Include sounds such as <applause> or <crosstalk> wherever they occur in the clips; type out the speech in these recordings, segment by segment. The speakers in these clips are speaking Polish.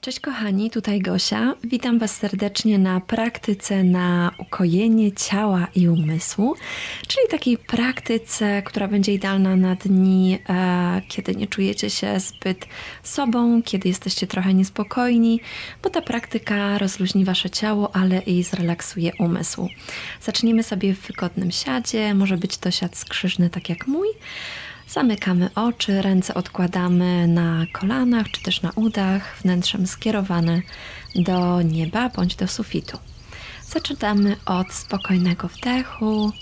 Cześć kochani, tutaj Gosia. Witam Was serdecznie na praktyce na ukojenie ciała i umysłu, czyli takiej praktyce, która będzie idealna na dni, e, kiedy nie czujecie się zbyt sobą, kiedy jesteście trochę niespokojni, bo ta praktyka rozluźni Wasze ciało, ale i zrelaksuje umysł. Zacznijmy sobie w wygodnym siadzie, może być to siad skrzyżny, tak jak mój. Zamykamy oczy, ręce odkładamy na kolanach czy też na udach, wnętrzem skierowane do nieba bądź do sufitu. Zaczynamy od spokojnego wdechu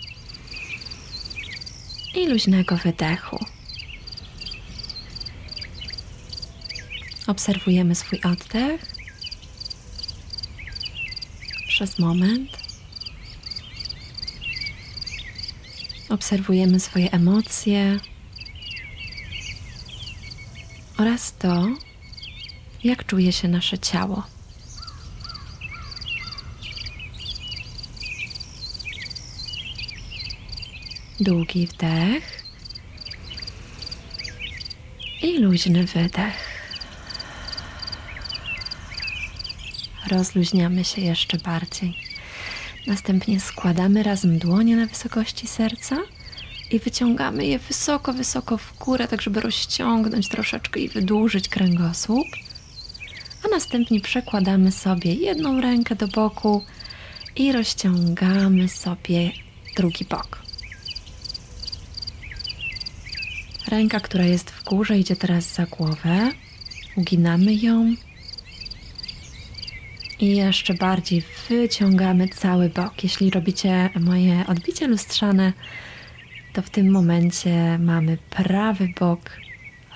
i luźnego wydechu. Obserwujemy swój oddech przez moment. Obserwujemy swoje emocje oraz to, jak czuje się nasze ciało. Długi wdech i luźny wydech. Rozluźniamy się jeszcze bardziej. Następnie składamy razem dłonie na wysokości serca i wyciągamy je wysoko, wysoko w górę, tak żeby rozciągnąć troszeczkę i wydłużyć kręgosłup. A następnie przekładamy sobie jedną rękę do boku i rozciągamy sobie drugi bok. Ręka, która jest w górze, idzie teraz za głowę. Uginamy ją. I jeszcze bardziej wyciągamy cały bok. Jeśli robicie moje odbicie lustrzane, to w tym momencie mamy prawy bok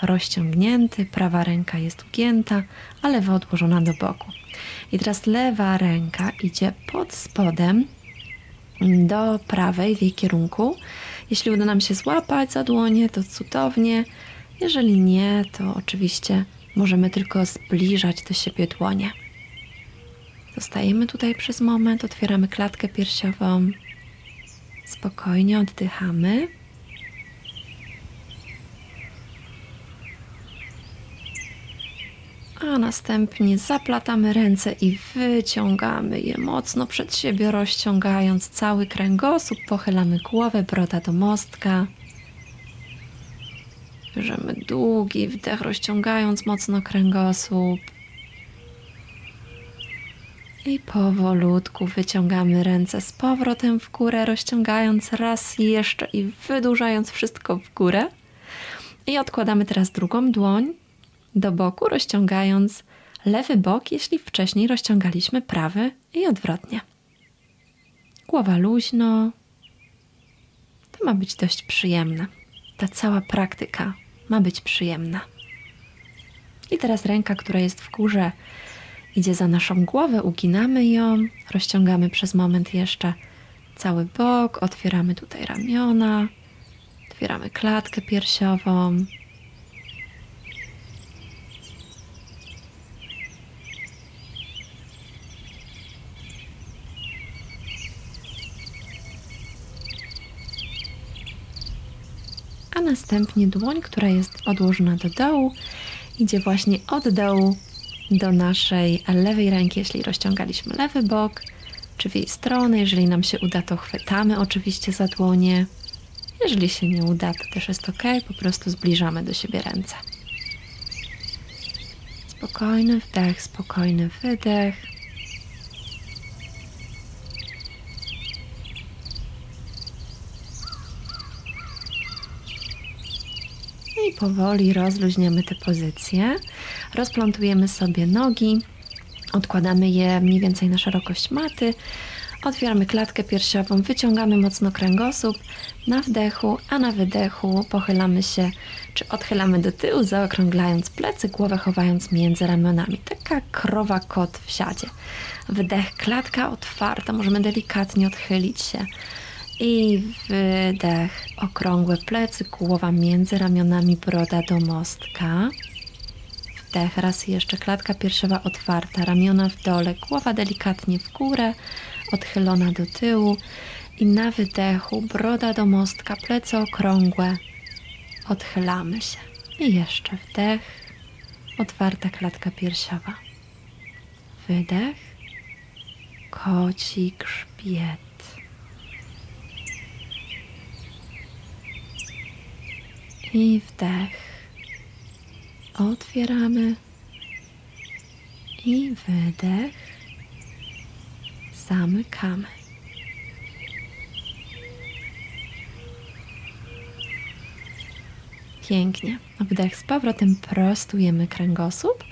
rozciągnięty, prawa ręka jest ugięta, a lewa odłożona do boku. I teraz lewa ręka idzie pod spodem do prawej w jej kierunku. Jeśli uda nam się złapać za dłonie, to cudownie. Jeżeli nie, to oczywiście możemy tylko zbliżać do siebie dłonie. Zostajemy tutaj przez moment, otwieramy klatkę piersiową, spokojnie oddychamy. A następnie zaplatamy ręce i wyciągamy je mocno przed siebie, rozciągając cały kręgosłup. Pochylamy głowę, broda do mostka. Bierzemy długi wdech, rozciągając mocno kręgosłup. I powolutku wyciągamy ręce z powrotem w górę, rozciągając raz jeszcze i wydłużając wszystko w górę. I odkładamy teraz drugą dłoń do boku, rozciągając lewy bok, jeśli wcześniej rozciągaliśmy prawy i odwrotnie. Głowa luźno. To ma być dość przyjemne. Ta cała praktyka ma być przyjemna. I teraz ręka, która jest w górze, idzie za naszą głowę, uginamy ją, rozciągamy przez moment jeszcze cały bok, otwieramy tutaj ramiona, otwieramy klatkę piersiową. A następnie dłoń, która jest odłożona do dołu, idzie właśnie od dołu do naszej lewej ręki, jeśli rozciągaliśmy lewy bok, czy w jej stronę. Jeżeli nam się uda, to chwytamy oczywiście za dłonie. Jeżeli się nie uda, to też jest ok, po prostu zbliżamy do siebie ręce. Spokojny wdech, spokojny wydech. I powoli rozluźniamy te pozycje. Rozplątujemy sobie nogi, odkładamy je mniej więcej na szerokość maty. Otwieramy klatkę piersiową, wyciągamy mocno kręgosłup na wdechu, a na wydechu pochylamy się, czy odchylamy do tyłu, zaokrąglając plecy, głowę chowając między ramionami. Taka krowa kot w siadzie. Wdech, klatka otwarta, możemy delikatnie odchylić się. I wydech, okrągłe plecy, głowa między ramionami, broda do mostka. Wdech, raz jeszcze klatka piersiowa otwarta, ramiona w dole, głowa delikatnie w górę, odchylona do tyłu. I na wydechu, broda do mostka, plecy okrągłe, odchylamy się. I jeszcze wdech, otwarta klatka piersiowa. wydech. Koci grzbiet. I wdech. Otwieramy. I wydech. Zamykamy. Pięknie. Wdech z powrotem prostujemy kręgosłup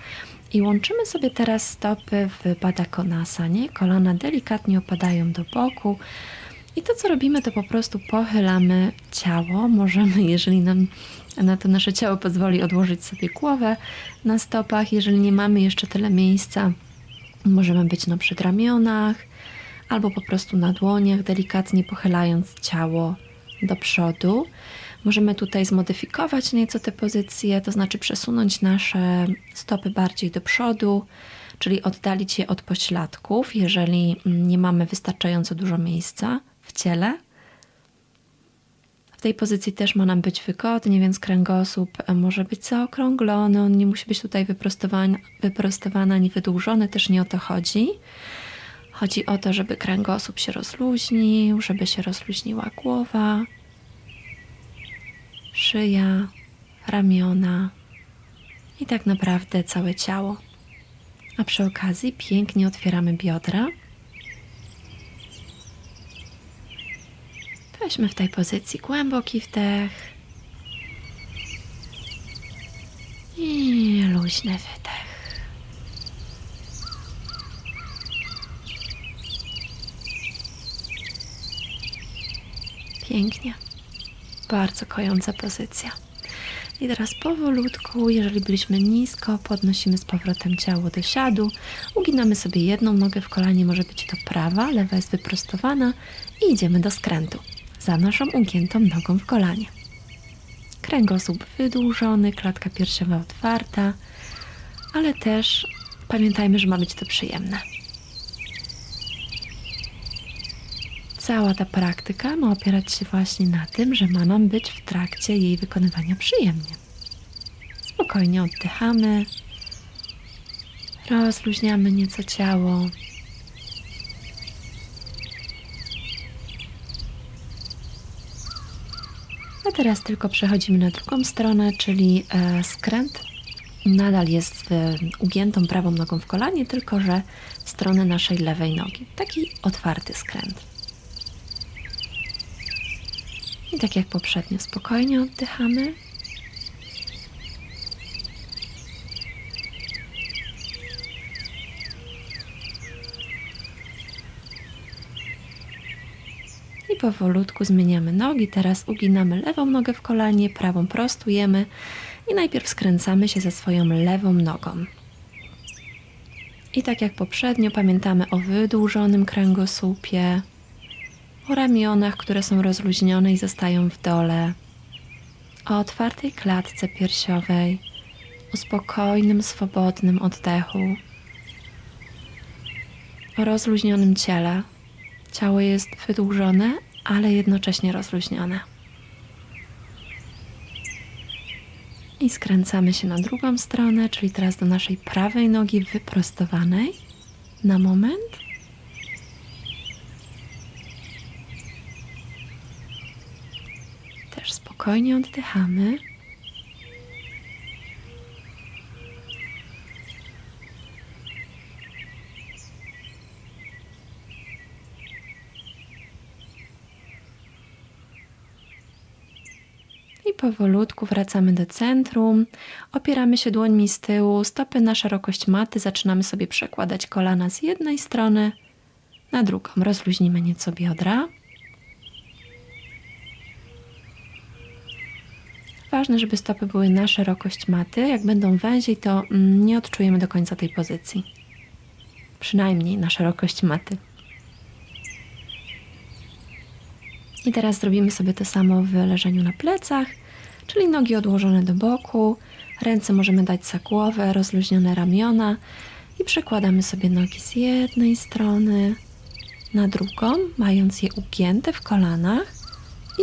i łączymy sobie teraz stopy w Badakonasanie. Kolana delikatnie opadają do boku. I to, co robimy, to po prostu pochylamy ciało. Możemy, jeżeli nam na to nasze ciało pozwoli, odłożyć sobie głowę na stopach. Jeżeli nie mamy jeszcze tyle miejsca, możemy być na przedramionach albo po prostu na dłoniach, delikatnie pochylając ciało do przodu. Możemy tutaj zmodyfikować nieco te pozycje, to znaczy przesunąć nasze stopy bardziej do przodu, czyli oddalić je od pośladków, jeżeli nie mamy wystarczająco dużo miejsca ciele. W tej pozycji też ma nam być wygodnie, więc kręgosłup może być zaokrąglony, on nie musi być tutaj wyprostowany, wyprostowany ani wydłużony, też nie o to chodzi. Chodzi o to, żeby kręgosłup się rozluźnił, żeby się rozluźniła głowa, szyja, ramiona i tak naprawdę całe ciało. A przy okazji pięknie otwieramy biodra. Weźmy w tej pozycji głęboki wdech i luźny wydech. Pięknie. Bardzo kojąca pozycja. I teraz powolutku, jeżeli byliśmy nisko, podnosimy z powrotem ciało do siadu. Uginamy sobie jedną nogę w kolanie, może być to prawa, lewa jest wyprostowana i idziemy do skrętu. Za naszą ugiętą nogą w kolanie. Kręgosłup wydłużony, klatka piersiowa otwarta, ale też pamiętajmy, że ma być to przyjemne. Cała ta praktyka ma opierać się właśnie na tym, że ma nam być w trakcie jej wykonywania przyjemnie. Spokojnie oddychamy, rozluźniamy nieco ciało. Teraz tylko przechodzimy na drugą stronę, czyli e, skręt nadal jest z ugiętą prawą nogą w kolanie, tylko że w stronę naszej lewej nogi. Taki otwarty skręt. I tak jak poprzednio, spokojnie oddychamy. Powolutku zmieniamy nogi. Teraz uginamy lewą nogę w kolanie, prawą prostujemy i najpierw skręcamy się ze swoją lewą nogą. I tak jak poprzednio, pamiętamy o wydłużonym kręgosłupie, o ramionach, które są rozluźnione i zostają w dole, o otwartej klatce piersiowej, o spokojnym, swobodnym oddechu, o rozluźnionym ciele. Ciało jest wydłużone, ale jednocześnie rozluźnione. I skręcamy się na drugą stronę, czyli teraz do naszej prawej nogi wyprostowanej. Na moment. Też spokojnie oddychamy. Powolutku wracamy do centrum. Opieramy się dłońmi z tyłu, stopy na szerokość maty. Zaczynamy sobie przekładać kolana z jednej strony na drugą. Rozluźnimy nieco biodra. Ważne, żeby stopy były na szerokość maty. Jak będą węziej, to mm, nie odczujemy do końca tej pozycji. Przynajmniej na szerokość maty. I teraz zrobimy sobie to samo w leżeniu na plecach, czyli nogi odłożone do boku, ręce możemy dać za głowę, rozluźnione ramiona i przekładamy sobie nogi z jednej strony na drugą, mając je ugięte w kolanach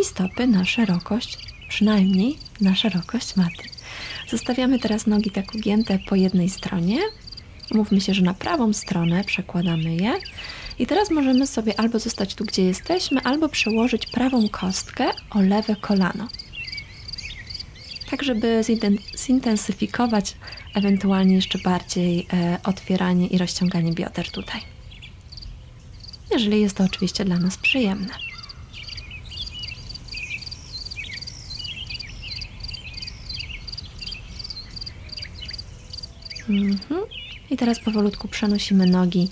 i stopy na szerokość, przynajmniej na szerokość maty. Zostawiamy teraz nogi tak ugięte po jednej stronie Mówmy się, że na prawą stronę przekładamy je. I teraz możemy sobie albo zostać tu, gdzie jesteśmy, albo przełożyć prawą kostkę o lewe kolano. Tak, żeby zinten- zintensyfikować ewentualnie jeszcze bardziej e, otwieranie i rozciąganie bioder tutaj. Jeżeli jest to oczywiście dla nas przyjemne. Mhm. I teraz powolutku przenosimy nogi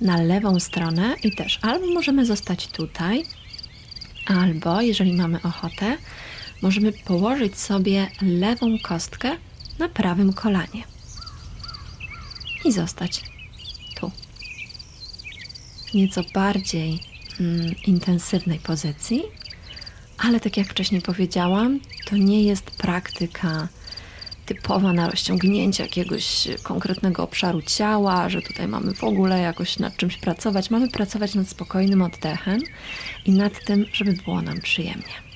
na lewą stronę i też albo możemy zostać tutaj, albo jeżeli mamy ochotę, możemy położyć sobie lewą kostkę na prawym kolanie i zostać tu. W nieco bardziej mm, intensywnej pozycji, ale tak jak wcześniej powiedziałam, to nie jest praktyka typowa na rozciągnięcie jakiegoś konkretnego obszaru ciała, że tutaj mamy w ogóle jakoś nad czymś pracować. Mamy pracować nad spokojnym oddechem i nad tym, żeby było nam przyjemnie.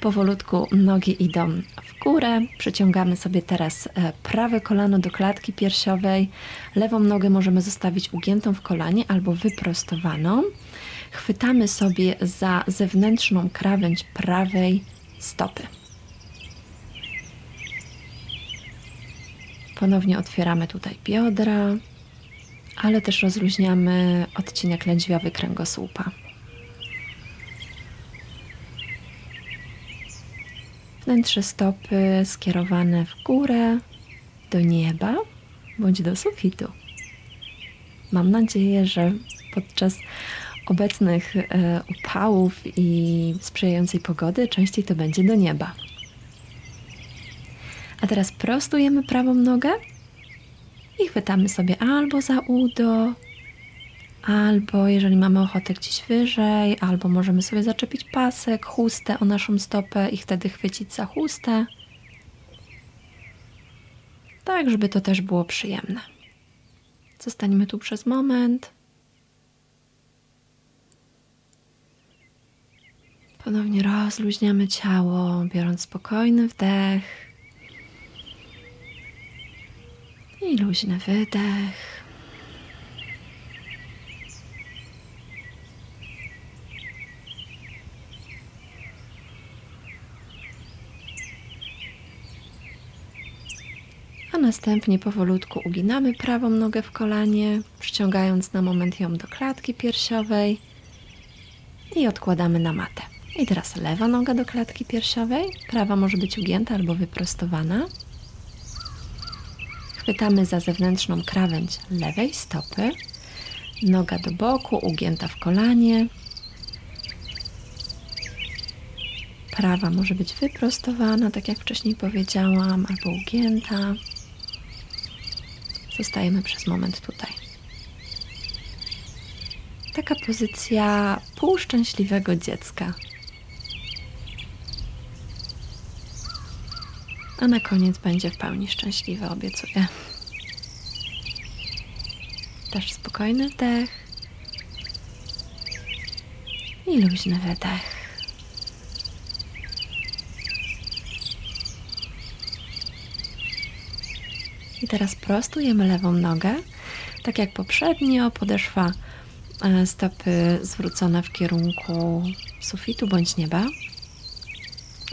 Powolutku nogi idą w górę. Przyciągamy sobie teraz e, prawe kolano do klatki piersiowej. Lewą nogę możemy zostawić ugiętą w kolanie albo wyprostowaną. Chwytamy sobie za zewnętrzną krawędź prawej stopy. Ponownie otwieramy tutaj biodra, ale też rozluźniamy odcinek lędźwiowy kręgosłupa. Wnętrze stopy skierowane w górę, do nieba bądź do sufitu. Mam nadzieję, że podczas obecnych e, upałów i sprzyjającej pogody częściej to będzie do nieba. A teraz prostujemy prawą nogę i chwytamy sobie albo za udo, albo jeżeli mamy ochotę gdzieś wyżej, albo możemy sobie zaczepić pasek, chustę o naszą stopę i wtedy chwycić za chustę. Tak, żeby to też było przyjemne. Zostaniemy tu przez moment. Ponownie rozluźniamy ciało, biorąc spokojny wdech. I luźny wydech. A następnie powolutku uginamy prawą nogę w kolanie, przyciągając na moment ją do klatki piersiowej i odkładamy na matę. I teraz lewa noga do klatki piersiowej, prawa może być ugięta albo wyprostowana. Chwytamy za zewnętrzną krawędź lewej stopy. Noga do boku, ugięta w kolanie. Prawa może być wyprostowana, tak jak wcześniej powiedziałam, albo ugięta. Zostajemy przez moment tutaj. Taka pozycja półszczęśliwego dziecka. A na koniec będzie w pełni szczęśliwy, obiecuję. Też spokojny wdech i luźny wydech. I teraz prostujemy lewą nogę, tak jak poprzednio, podeszwa e, stopy zwrócone w kierunku sufitu bądź nieba.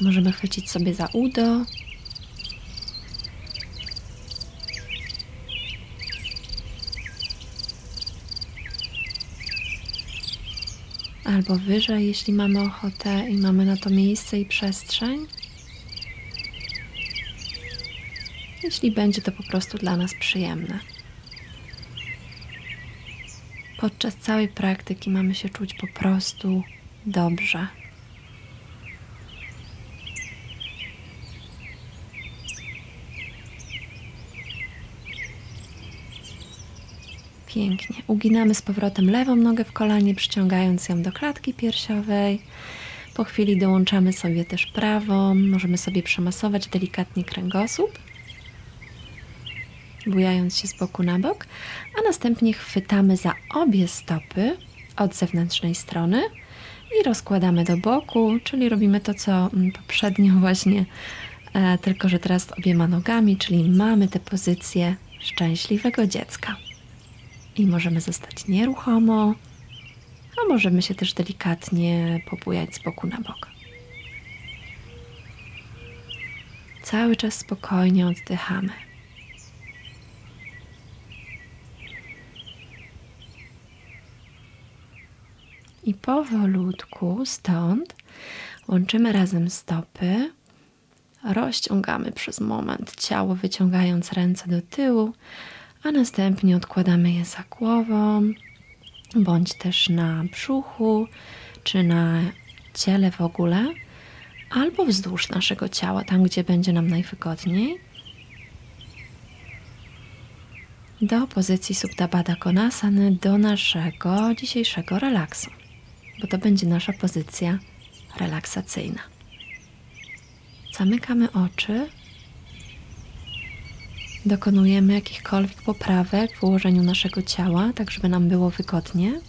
Możemy chwycić sobie za udo, albo wyżej, jeśli mamy ochotę i mamy na to miejsce i przestrzeń. Jeśli będzie to po prostu dla nas przyjemne. Podczas całej praktyki mamy się czuć po prostu dobrze. Pięknie. Uginamy z powrotem lewą nogę w kolanie, przyciągając ją do klatki piersiowej. Po chwili dołączamy sobie też prawą. Możemy sobie przemasować delikatnie kręgosłup, bujając się z boku na bok, a następnie chwytamy za obie stopy od zewnętrznej strony i rozkładamy do boku, czyli robimy to, co mm, poprzednio <laughs> właśnie, e, tylko że teraz obiema nogami, czyli mamy tę pozycję szczęśliwego dziecka. I możemy zostać nieruchomo, a możemy się też delikatnie pobujać z boku na bok. Cały czas spokojnie oddychamy. I powolutku stąd łączymy razem stopy, rozciągamy przez moment ciało, wyciągając ręce do tyłu, a następnie odkładamy je za głową, bądź też na brzuchu, czy na ciele w ogóle, albo wzdłuż naszego ciała, tam gdzie będzie nam najwygodniej. Do pozycji Subdabada Konasany, do naszego dzisiejszego relaksu, bo to będzie nasza pozycja relaksacyjna. Zamykamy oczy. Dokonujemy jakichkolwiek poprawek w ułożeniu naszego ciała, tak żeby nam było wygodnie.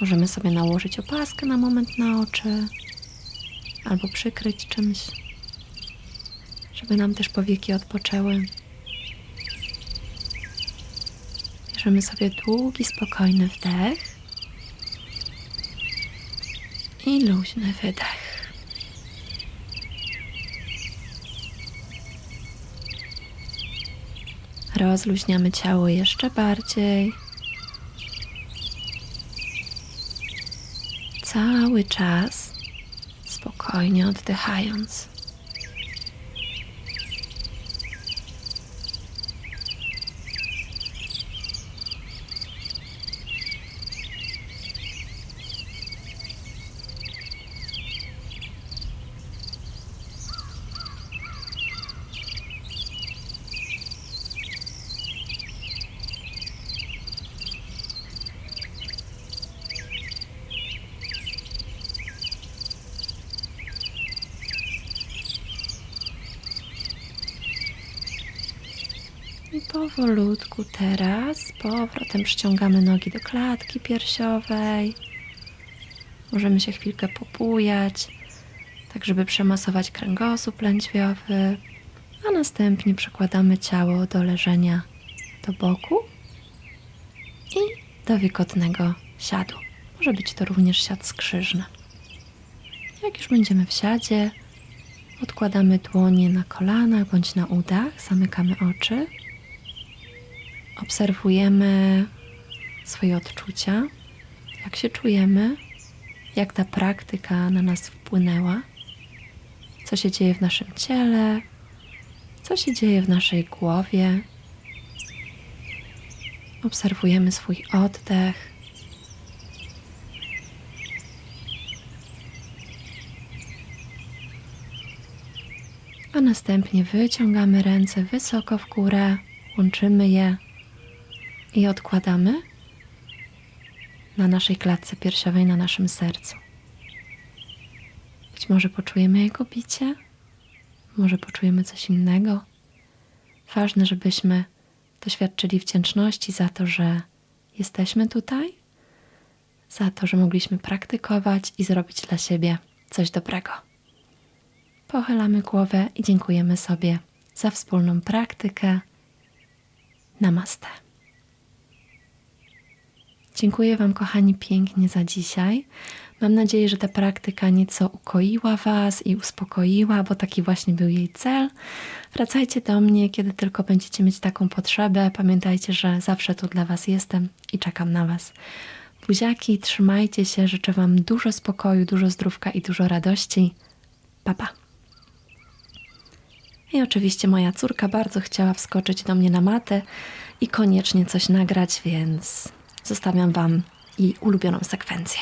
Możemy sobie nałożyć opaskę na moment na oczy albo przykryć czymś, żeby nam też powieki odpoczęły. Bierzemy sobie długi, spokojny wdech i luźny wydech. Rozluźniamy ciało jeszcze bardziej. Cały czas spokojnie oddychając. I powolutku teraz z powrotem przyciągamy nogi do klatki piersiowej. Możemy się chwilkę popujać, tak żeby przemasować kręgosłup lędźwiowy, a następnie przekładamy ciało do leżenia do boku i do wygodnego siadu. Może być to również siad skrzyżny. Jak już będziemy w siadzie, odkładamy dłonie na kolanach bądź na udach, zamykamy oczy. Obserwujemy swoje odczucia, jak się czujemy, jak ta praktyka na nas wpłynęła, co się dzieje w naszym ciele, co się dzieje w naszej głowie. Obserwujemy swój oddech. A następnie wyciągamy ręce wysoko w górę, łączymy je i odkładamy na naszej klatce piersiowej, na naszym sercu. Być może poczujemy jego bicie, może poczujemy coś innego. Ważne, żebyśmy doświadczyli wdzięczności za to, że jesteśmy tutaj, za to, że mogliśmy praktykować i zrobić dla siebie coś dobrego. Pochylamy głowę i dziękujemy sobie za wspólną praktykę. Namaste. Dziękuję Wam, kochani, pięknie za dzisiaj. Mam nadzieję, że ta praktyka nieco ukoiła Was i uspokoiła, bo taki właśnie był jej cel. Wracajcie do mnie, kiedy tylko będziecie mieć taką potrzebę. Pamiętajcie, że zawsze tu dla Was jestem i czekam na Was. Buziaki, trzymajcie się, życzę Wam dużo spokoju, dużo zdrówka i dużo radości. Pa, pa. I oczywiście moja córka bardzo chciała wskoczyć do mnie na matę i koniecznie coś nagrać, więc zostawiam Wam jej ulubioną sekwencję.